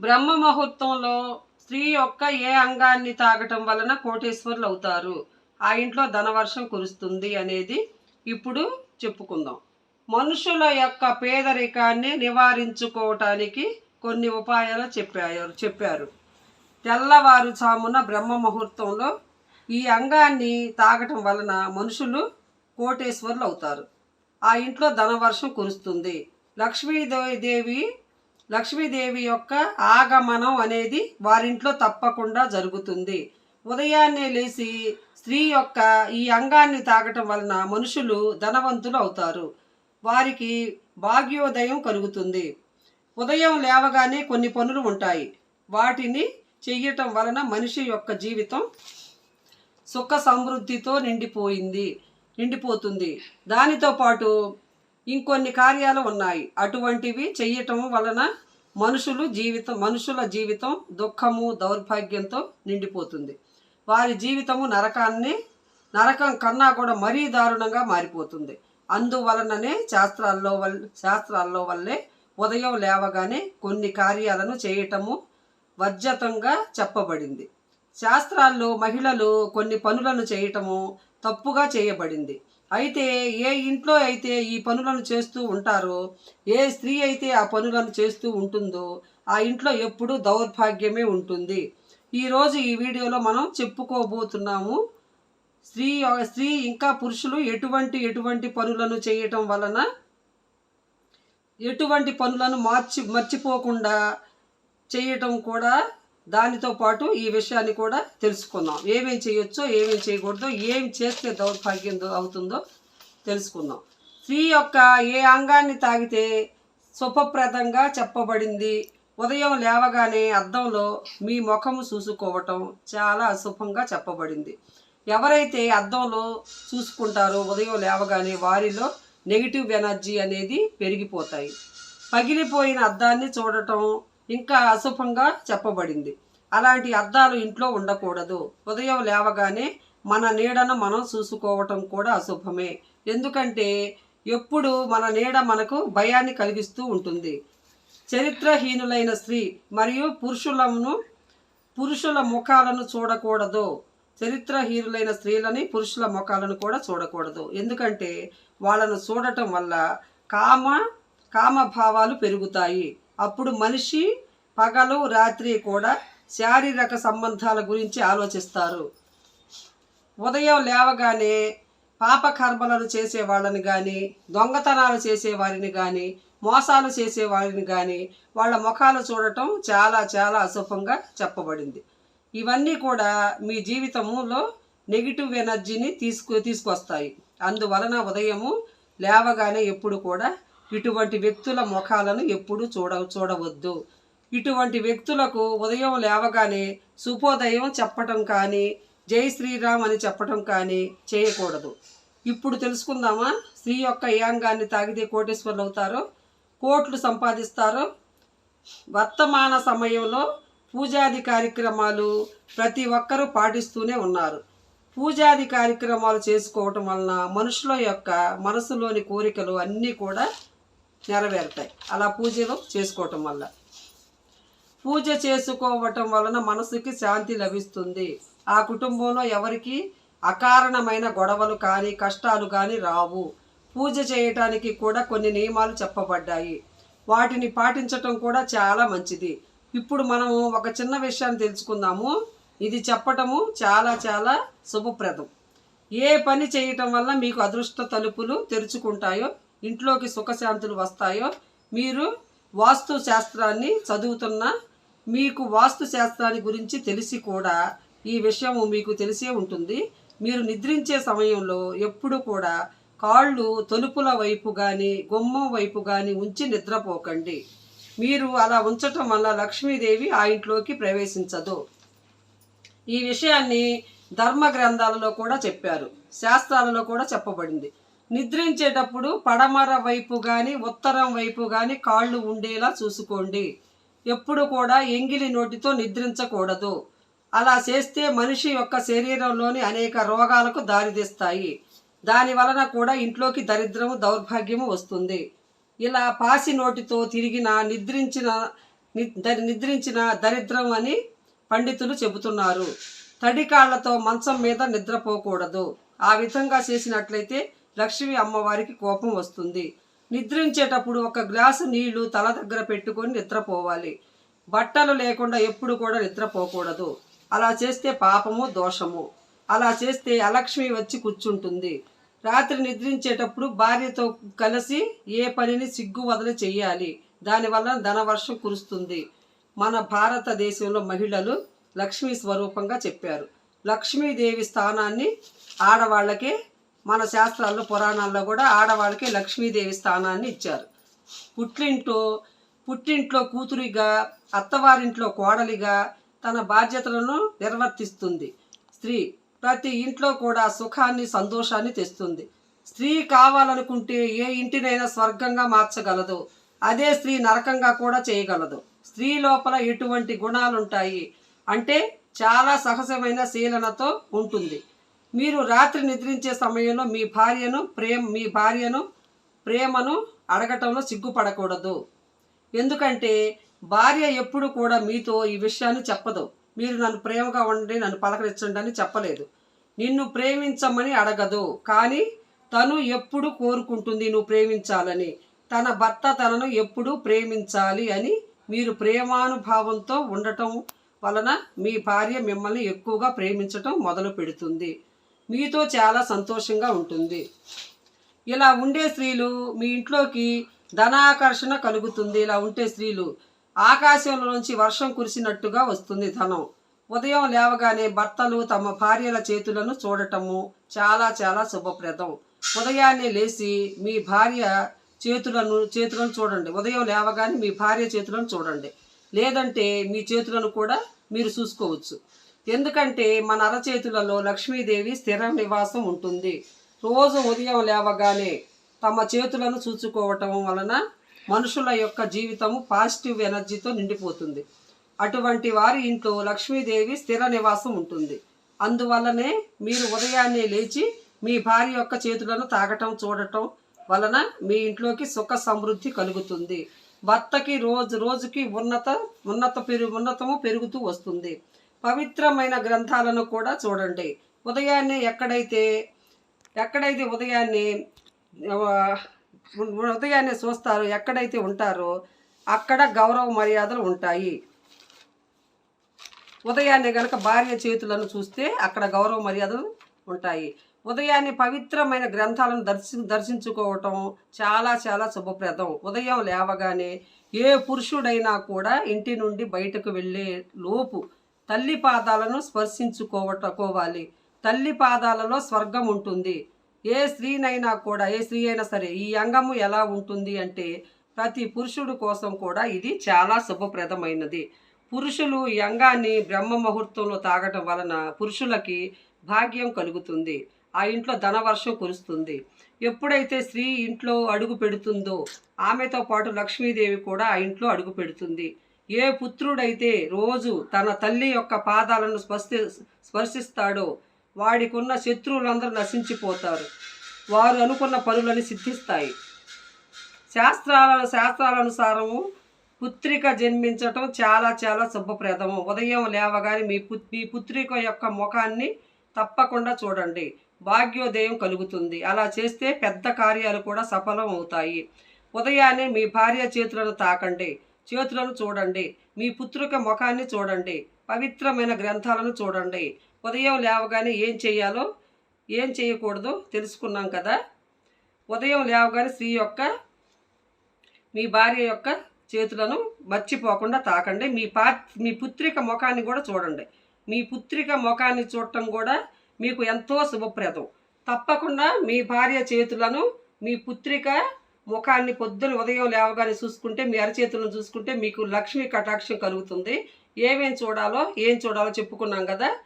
బ్రహ్మ ముహూర్తంలో స్త్రీ యొక్క ఏ అంగాన్ని తాగటం వలన కోటేశ్వర్లు అవుతారు? ఆ ఇంట్లో ధనవర్షం కురుస్తుంది అనేది ఇప్పుడు చెప్పుకుందాం. మనుషుల యొక్క పేదరికాన్ని నివారించుకోవటానికి కొన్ని ఉపాయాలు చెప్పారు చెప్పారు. తెల్లవారుజామున బ్రహ్మ ముహూర్తంలో ఈ అంగాన్ని తాగటం వలన మనుషులు కోటేశ్వర్లు అవుతారు. ఆ ఇంట్లో ధనవర్షం కురుస్తుంది. లక్ష్మీదేవి లక్ష్మీదేవి యొక్క ఆగమనం అనేది వారింట్లో తప్పకుండా జరుగుతుంది. ఉదయాన్నే లేచి స్త్రీ యొక్క ఈ అంగాన్ని తాగటం వలన మనుషులు ధనవంతులు అవుతారు. వారికి భాగ్యోదయం కలుగుతుంది. ఉదయం లేవగానే కొన్ని పనులు ఉంటాయి. వాటిని చెయ్యటం వలన మనిషి యొక్క జీవితం సుఖ సమృద్ధితో నిండిపోయింది నిండిపోతుంది. దానితో పాటు ఇంకొన్ని కార్యాలు ఉన్నాయి. అటువంటివి చెయ్యటం వలన మనుషులు జీవితం మనుషుల జీవితం దుఃఖము దౌర్భాగ్యంతో నిండిపోతుంది. వారి జీవితము నరకాన్ని నరకం కన్నా కూడా మరీ దారుణంగా మారిపోతుంది. అందువలననే శాస్త్రాల్లో వల్ శాస్త్రాల్లో వల్లే ఉదయం లేవగానే కొన్ని కార్యాలను చేయటము వర్జతంగా చెప్పబడింది. శాస్త్రాల్లో మహిళలు కొన్ని పనులను చేయటము తప్పుగా చేయబడింది. అయితే ఏ ఇంట్లో అయితే ఈ పనులను చేస్తూ ఉంటారో ఏ స్త్రీ అయితే ఆ పనులను చేస్తూ ఉంటుందో ఆ ఇంట్లో ఎప్పుడూ దౌర్భాగ్యమే ఉంటుంది. ఈరోజు ఈ వీడియోలో మనం చెప్పుకోబోతున్నాము స్త్రీ స్త్రీ ఇంకా పురుషులు ఎటువంటి ఎటువంటి పనులను చేయటం వలన ఎటువంటి పనులను మార్చి మర్చిపోకుండా చేయటం కూడా దానితో పాటు ఈ విషయాన్ని కూడా తెలుసుకుందాం. ఏమేం చేయొచ్చో ఏమేం చేయకూడదో ఏం చేస్తే దౌర్భాగ్యం అవుతుందో తెలుసుకుందాం. స్త్రీ యొక్క ఏ అంగాన్ని తాగితే శుభప్రదంగా చెప్పబడింది ఉదయం లేవగానే అద్దంలో మీ ముఖము చూసుకోవటం చాలా అశుభంగా చెప్పబడింది. ఎవరైతే అద్దంలో చూసుకుంటారో ఉదయం లేవగానే వారిలో నెగిటివ్ ఎనర్జీ అనేది పెరిగిపోతాయి. పగిలిపోయిన అద్దాన్ని చూడటం ఇంకా అశుభంగా చెప్పబడింది. అలాంటి అద్దాలు ఇంట్లో ఉండకూడదు. ఉదయం లేవగానే మన నీడను మనం చూసుకోవటం కూడా అశుభమే. ఎందుకంటే ఎప్పుడు మన నీడ మనకు భయాన్ని కలిగిస్తూ ఉంటుంది. చరిత్రహీనులైన స్త్రీ మరియు పురుషులను పురుషుల ముఖాలను చూడకూడదు. చరిత్రహీనులైన స్త్రీలని పురుషుల ముఖాలను కూడా చూడకూడదు. ఎందుకంటే వాళ్ళను చూడటం వల్ల కామ కామభావాలు పెరుగుతాయి. అప్పుడు మనిషి పగలు రాత్రి కూడా శారీరక సంబంధాల గురించి ఆలోచిస్తారు. ఉదయం లేవగానే పాపకర్మలను చేసే వాళ్ళని కానీ దొంగతనాలు చేసే వారిని కానీ మోసాలు చేసే వారిని కానీ వాళ్ళ ముఖాలు చూడటం చాలా చాలా అశుభంగా చెప్పబడింది. ఇవన్నీ కూడా మీ జీవితంలో నెగిటివ్ ఎనర్జీని తీసుకు తీసుకొస్తాయి. అందువలన ఉదయము లేవగానే ఎప్పుడు కూడా ఇటువంటి వ్యక్తుల ముఖాలను ఎప్పుడూ చూడ చూడవద్దు. ఇటువంటి వ్యక్తులకు ఉదయం లేవగానే శుభోదయం చెప్పటం కానీ జై శ్రీరామ్ అని చెప్పటం కానీ చేయకూడదు. ఇప్పుడు తెలుసుకుందామా? స్త్రీ యొక్క ఏ అంగాన్ని తాగితే కోటేశ్వర్లు అవుతారో? కోట్లు సంపాదిస్తారో. వర్తమాన సమయంలో పూజాది కార్యక్రమాలు ప్రతి ఒక్కరూ పాటిస్తూనే ఉన్నారు. పూజాది కార్యక్రమాలు చేసుకోవటం వలన మనుషుల యొక్క మనసులోని కోరికలు అన్నీ కూడా నెరవేరుతాయి. అలా పూజలు చేసుకోవటం వల్ల. పూజ చేసుకోవటం వలన మనసుకి శాంతి లభిస్తుంది. ఆ కుటుంబంలో ఎవరికి అకారణమైన గొడవలు కానీ కష్టాలు కానీ రావు. పూజ చేయటానికి కూడా కొన్ని నియమాలు చెప్పబడ్డాయి. వాటిని పాటించటం కూడా చాలా మంచిది. ఇప్పుడు మనము ఒక చిన్న విషయాన్ని తెలుసుకుందాము. ఇది చెప్పటము చాలా చాలా శుభప్రదం. ఏ పని చేయటం వల్ల మీకు అదృష్ట తలుపులు తెరుచుకుంటాయో ఇంట్లోకి సుఖశాంతులు వస్తాయో మీరు వాస్తు శాస్త్రాన్ని చదువుతున్న మీకు వాస్తు శాస్త్రాన్ని గురించి తెలిసి కూడా ఈ విషయము మీకు తెలిసే ఉంటుంది. మీరు నిద్రించే సమయంలో ఎప్పుడు కూడా కాళ్ళు తలుపుల వైపు కానీ గుమ్మం వైపు కానీ ఉంచి నిద్రపోకండి. మీరు అలా ఉంచటం వల్ల లక్ష్మీదేవి ఆ ఇంట్లోకి ప్రవేశించదు. ఈ విషయాన్ని ధర్మ గ్రంథాలలో కూడా చెప్పారు. శాస్త్రాలలో కూడా చెప్పబడింది. నిద్రించేటప్పుడు పడమర వైపు కానీ ఉత్తరం వైపు కానీ కాళ్ళు ఉండేలా చూసుకోండి. ఎప్పుడు కూడా ఎంగిలి నోటితో నిద్రించకూడదు. అలా చేస్తే మనిషి యొక్క శరీరంలోని అనేక రోగాలకు దారితీస్తాయి. దాని వలన కూడా ఇంట్లోకి దరిద్రము దౌర్భాగ్యము వస్తుంది. ఇలా పాసి నోటితో తిరిగిన నిద్రించిన ని- నిద్రించిన దరిద్రం అని పండితులు చెబుతున్నారు. తడి కాళ్ళతో మంచం మీద నిద్రపోకూడదు. ఆ విధంగా చేసినట్లయితే లక్ష్మి అమ్మవారికి కోపం వస్తుంది. నిద్రించేటప్పుడు ఒక గ్లాసు నీళ్ళు తల దగ్గర పెట్టుకొని నిద్రపోవాలి. బట్టలు లేకుండా ఎప్పుడు కూడా నిద్రపోకూడదు. అలా చేస్తే పాపము దోషము. అలా చేస్తే అలక్ష్మి వచ్చి కూర్చుంటుంది. రాత్రి నిద్రించేటప్పుడు భార్యతో కలిసి ఏ పనిని సిగ్గు వదిలి చెయ్యాలి. దానివల్ల ధనవర్షం కురుస్తుంది. మన భారతదేశంలో మహిళలు లక్ష్మీ స్వరూపంగా చెప్పారు. లక్ష్మీదేవి స్థానాన్ని ఆడవాళ్ళకే మన శాస్త్రాల్లో పురాణాల్లో కూడా ఆడవాళ్ళకి లక్ష్మీదేవి స్థానాన్ని ఇచ్చారు. పుట్టింట్లో పుట్టింట్లో కూతురిగా అత్తవారింట్లో కోడలిగా తన బాధ్యతలను నిర్వర్తిస్తుంది. స్త్రీ ప్రతి ఇంట్లో కూడా సుఖాన్ని సంతోషాన్ని తెస్తుంది. స్త్రీ కావాలనుకుంటే ఏ ఇంటినైనా స్వర్గంగా మార్చగలదు. అదే స్త్రీ నరకంగా కూడా చేయగలదు. స్త్రీ లోపల ఎటువంటి గుణాలుంటాయి? అంటే చాలా సహజమైన శీలనతో ఉంటుంది. మీరు రాత్రి నిద్రించే సమయంలో మీ భార్యను ప్రేమ మీ భార్యను ప్రేమను అడగటంలో సిగ్గుపడకూడదు. ఎందుకంటే భార్య ఎప్పుడు కూడా మీతో ఈ విషయాన్ని చెప్పదు. మీరు నన్ను ప్రేమగా ఉండి నన్ను పలకరించండి అని చెప్పలేదు. నిన్ను ప్రేమించమని అడగదు. కానీ తను ఎప్పుడు కోరుకుంటుంది నువ్వు ప్రేమించాలని. తన భర్త తనను ఎప్పుడు ప్రేమించాలి అని మీరు ప్రేమానుభావంతో ఉండటం వలన మీ భార్య మిమ్మల్ని ఎక్కువగా ప్రేమించటం మొదలు పెడుతుంది మీతో చాలా సంతోషంగా ఉంటుంది. ఇలా ఉండే స్త్రీలు మీ ఇంట్లోకి ధనాకర్షణ కలుగుతుంది. ఇలా ఉంటే స్త్రీలు ఆకాశంలో నుంచి వర్షం కురిసినట్టుగా వస్తుంది ధనం. ఉదయం లేవగానే భర్తలు తమ భార్యల చేతులను చూడటము చాలా చాలా శుభప్రదం. ఉదయాన్నే లేచి మీ భార్య చేతులను చేతులను చూడండి. ఉదయం లేవగానే మీ భార్య చేతులను చూడండి. లేదంటే మీ చేతులను కూడా మీరు చూసుకోవచ్చు. ఎందుకంటే మన అరచేతులలో లక్ష్మీదేవి స్థిర నివాసం ఉంటుంది. రోజు ఉదయం లేవగానే తమ చేతులను చూసుకోవటం వలన మనుషుల యొక్క జీవితము పాజిటివ్ ఎనర్జీతో నిండిపోతుంది. అటువంటి వారి ఇంట్లో లక్ష్మీదేవి స్థిర నివాసం ఉంటుంది. అందువల్లనే మీరు ఉదయాన్నే లేచి మీ భార్య యొక్క చేతులను తాగటం చూడటం వలన మీ ఇంట్లోకి సుఖ సమృద్ధి కలుగుతుంది. భర్తకి రోజు రోజుకి ఉన్నత ఉన్నత పెరుగు ఉన్నతము పెరుగుతూ వస్తుంది. పవిత్రమైన గ్రంథాలను కూడా చూడండి. ఉదయాన్నే ఎక్కడైతే ఎక్కడైతే ఉదయాన్నే ఉదయాన్నే చూస్తారో ఎక్కడైతే ఉంటారో అక్కడ గౌరవ మర్యాదలు ఉంటాయి. ఉదయాన్నే గనక భార్య చేతులను చూస్తే అక్కడ గౌరవ మర్యాదలు ఉంటాయి. ఉదయాన్నే పవిత్రమైన గ్రంథాలను దర్శి దర్శించుకోవటం చాలా చాలా శుభప్రదం. ఉదయం లేవగానే ఏ పురుషుడైనా కూడా ఇంటి నుండి బయటకు వెళ్ళే లోపు తల్లి పాదాలను స్పర్శించుకోవటకోవాలి. తల్లి పాదాలలో స్వర్గం ఉంటుంది. ఏ స్త్రీనైనా కూడా ఏ స్త్రీ అయినా సరే ఈ అంగము ఎలా ఉంటుంది అంటే ప్రతి పురుషుడు కోసం కూడా ఇది చాలా శుభప్రదమైనది. పురుషులు ఈ అంగాన్ని బ్రహ్మ ముహూర్తంలో తాగటం వలన పురుషులకి భాగ్యం కలుగుతుంది. ఆ ఇంట్లో ధనవర్షం కురుస్తుంది. ఎప్పుడైతే స్త్రీ ఇంట్లో అడుగు పెడుతుందో ఆమెతో పాటు లక్ష్మీదేవి కూడా ఆ ఇంట్లో అడుగు పెడుతుంది. ఏ పుత్రుడైతే రోజు తన తల్లి యొక్క పాదాలను స్పర్శి స్పర్శిస్తాడో వాడికున్న శత్రువులందరూ నశించిపోతారు. వారు అనుకున్న పనులని సిద్ధిస్తాయి. శాస్త్రాల శాస్త్రాలనుసారము పుత్రిక జన్మించటం చాలా చాలా శుభప్రదము. ఉదయం లేవగానే మీ పు మీ పుత్రిక యొక్క ముఖాన్ని తప్పకుండా చూడండి. భాగ్యోదయం కలుగుతుంది. అలా చేస్తే పెద్ద కార్యాలు కూడా సఫలం అవుతాయి ఉదయాన్నే మీ భార్య చేతులను తాకండి. చేతులను చూడండి. మీ పుత్రిక ముఖాన్ని చూడండి. పవిత్రమైన గ్రంథాలను చూడండి. ఉదయం లేవగానే ఏం చేయాలో ఏం చేయకూడదో తెలుసుకున్నాం కదా. ఉదయం లేవగానే స్త్రీ యొక్క మీ భార్య యొక్క చేతులను మర్చిపోకుండా తాకండి. మీ పా మీ పుత్రిక ముఖాన్ని కూడా చూడండి. మీ పుత్రిక ముఖాన్ని చూడటం కూడా మీకు ఎంతో శుభప్రదం. తప్పకుండా మీ భార్య చేతులను మీ పుత్రిక ముఖాన్ని పొద్దున ఉదయం లేవగానే చూసుకుంటే మీ అరచేతులను చూసుకుంటే మీకు లక్ష్మీ కటాక్షం కలుగుతుంది. ఏమేం చూడాలో ఏం చూడాలో చెప్పుకున్నాం కదా.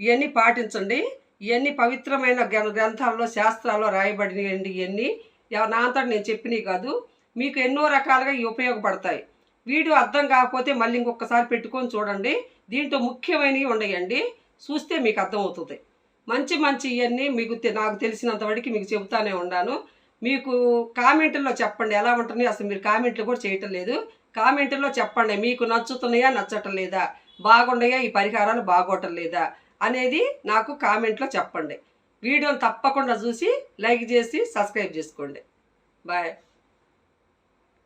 ఇవన్నీ పాటించండి. ఇవన్నీ పవిత్రమైన గ్రంథాల్లో శాస్త్రాల్లో రాయబడినవి ఇవన్నీ ఎవ- నా నేను చెప్పినవి కాదు. మీకు ఎన్నో రకాలుగా ఇవి ఉపయోగపడతాయి. వీడియో అర్థం కాకపోతే మళ్ళీ ఇంకొకసారి పెట్టుకొని చూడండి. దీంట్లో ముఖ్యమైనవి ఉండయండి. చూస్తే మీకు అర్థమవుతుంది. మంచి మంచి ఇవన్నీ మీకు నాకు తెలిసినంత వరకు మీకు చెబుతానే ఉన్నాను. మీకు కామెంట్లో చెప్పండి ఎలా ఉంటుంది అసలు మీరు కామెంట్లు కూడా చేయటం లేదు. కామెంట్లో చెప్పండి మీకు నచ్చుతున్నాయా నచ్చటం లేదా బాగుండయా ఈ పరిహారాలు బాగోటం లేదా అనేది నాకు కామెంట్లో చెప్పండి. వీడియోని తప్పకుండా చూసి లైక్ చేసి సబ్స్క్రైబ్ చేసుకోండి. బాయ్.